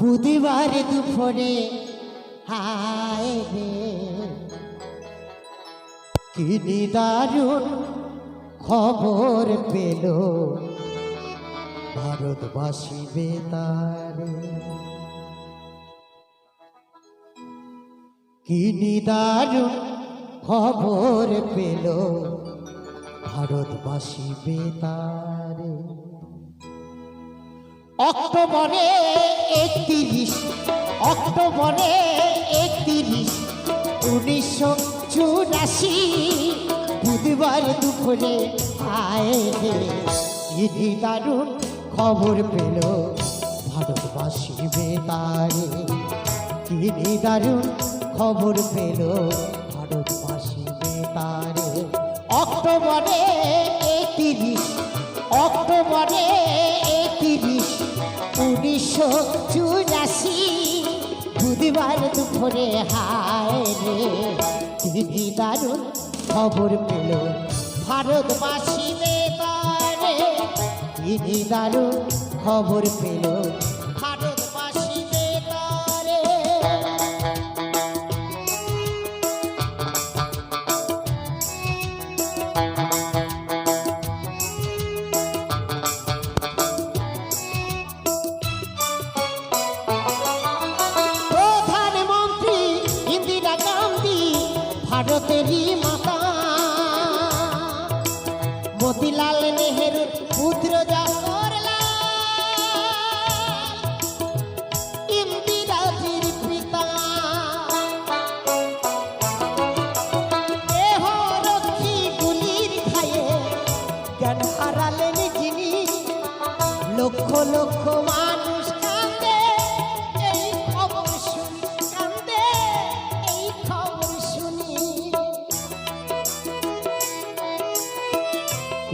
বুধবার দুপুরে, হায় রে। কি নিদারুণ খবর পেল। ভারতবাসী বেতারে। কি নিদারুণ খবর পেল। ভারতবাসী বেতারে। অক্টোবরে একত্রিশ অক্টোবরে একত্রিশ, উনিশশো চুরাশি, বুধবার দুপুরে আয় ইনি দারুণ খবর পেল ভারতবাসী বেতারে। তিনি দারুণ খবর পেল ভারতবাসী বেতারে। অক্টোবরে একত্রিশ অক্টোবরে একত্রিশ উনিশশো চুরাশি বুধবার দুপুরে, হায় রে তিনি দারুণ খবর পেল। ভারতবাসী বেতারে তিনি দারুণ খবর পেল। ভারতেরই মাতা মতিলাল নেহেরুর পুত্র জওহরলাল ইন্দিরাজির পিতা দেহ রক্ষী গুলির খায়ে জ্ঞান হারালেন যিনি লক্ষ লক্ষ মানুষ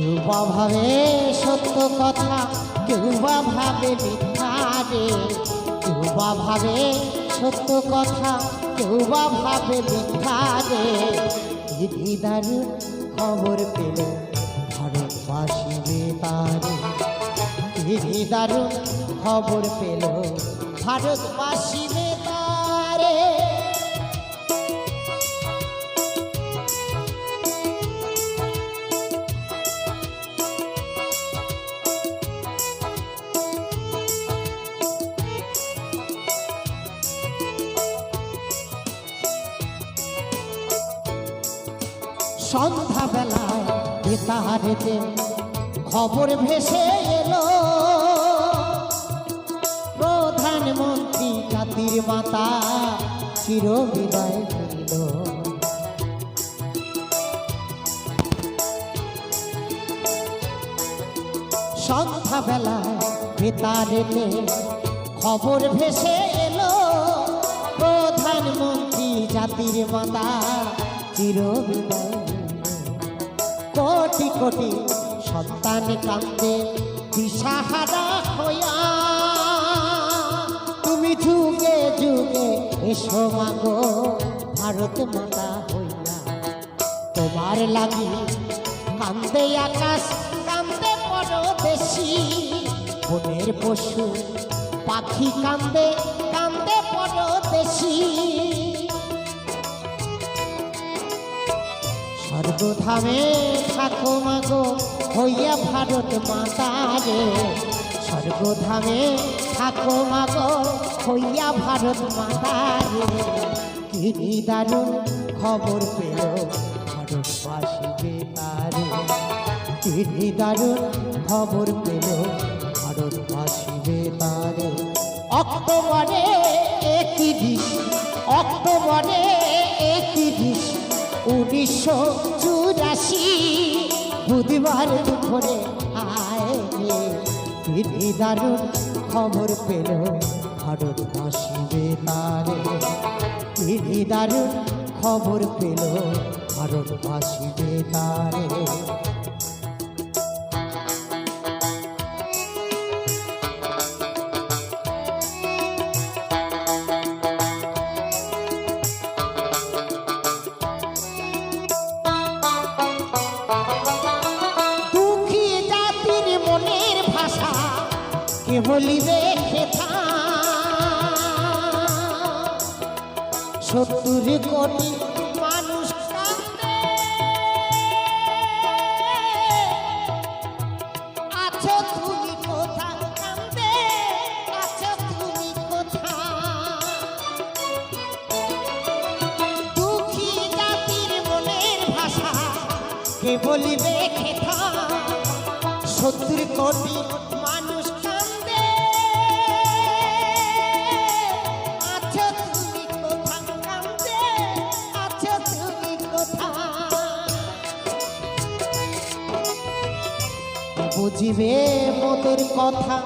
কেউ বা ভাবে সত্য কথা কেউ বা ভাবে রে কেউ বা ভাবে সত্য কথা কেউ বা ভাবে মিথ্যা রে দিদি দারুণ খবর পেল ভারতবাসী বেতারে। দিদি দারুণ খবর পেল ভারতবাসী বেতারে। সন্ধ্যাবেলায় বেতারেতে খবর ভেসে এলো প্রধানমন্ত্রী জাতির মাতা চির বিদায় নিল সন্ধ্যাবেলায় বেতারেতে খবর ভেসে এলো প্রধানমন্ত্রী জাতির মাতা চির বিদায় নিল। কোটি কোটি সন্তান কান্দে দিশাহারা হইয়া। তুমি যুগে যুগে এসো মাগো, ভারত মাতা হইয়া। তোমার লাগি কান্দে আকাশ, কান্দে পরদেশি। বনের পশু, পাখি কান্দে কান্দে পরদেশি। স্বর্গধামে থাকো মাগো, হইয়া ভারত মাতারে স্বর্গধামে থাকো মাগো, হইয়া ভারত মাতারে কি দারুণ খবর পেল ভারতবাসী বেতারে কি দারুণ খবর পেল ভারতবাসী বেতারে অক্টোবরে একত্রিশ অক্টোবরে একত্রিশ উনিশশো চুরাশি বুধবার দুপুরে আয় তিনি দারুণ খবর পেল ভারতবাসী বেতারে। তিনি দারুণ খবর পেল ভারতবাসী বেতারে। বলিবে খেথা সত্তর কোটি মানুষ আছো তুমি কোথা কান্দে আছো তুমি কোথা দুঃখী জাতির মনের ভাষা কে বলিবে খেথা সত্তর কোটি বুঝিবে মোদের কথা,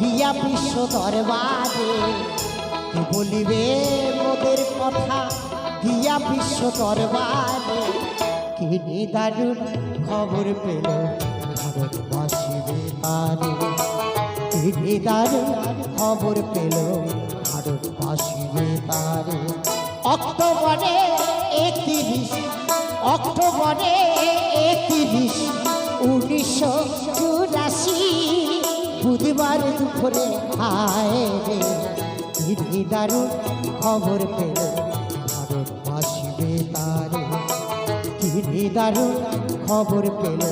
গিয়া বিশ্ব দরবারে। বলিবে মোদের কথা, গিয়া বিশ্ব দরবারে। কি নিদারুণ খবর পেল ভারতবাসীরে তারে। কি নিদারুণ খবর পেল ভারতবাসীরে তারে। অক্টোবরে একত্রিশ অক্টোবরে একত্রিশ। উনিশশো চুরাশি বুধবার দুপুরে হায় রে কি দারুণ খবর পেল ভারতবাসী বেতারে কি দারুণ খবর পেল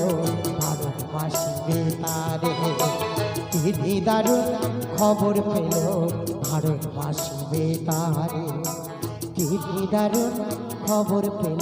ভারতবাসী বেতারে কি দারুণ খবর পেল ভারতবাসী বেতারে কি দারুণ খবর পেল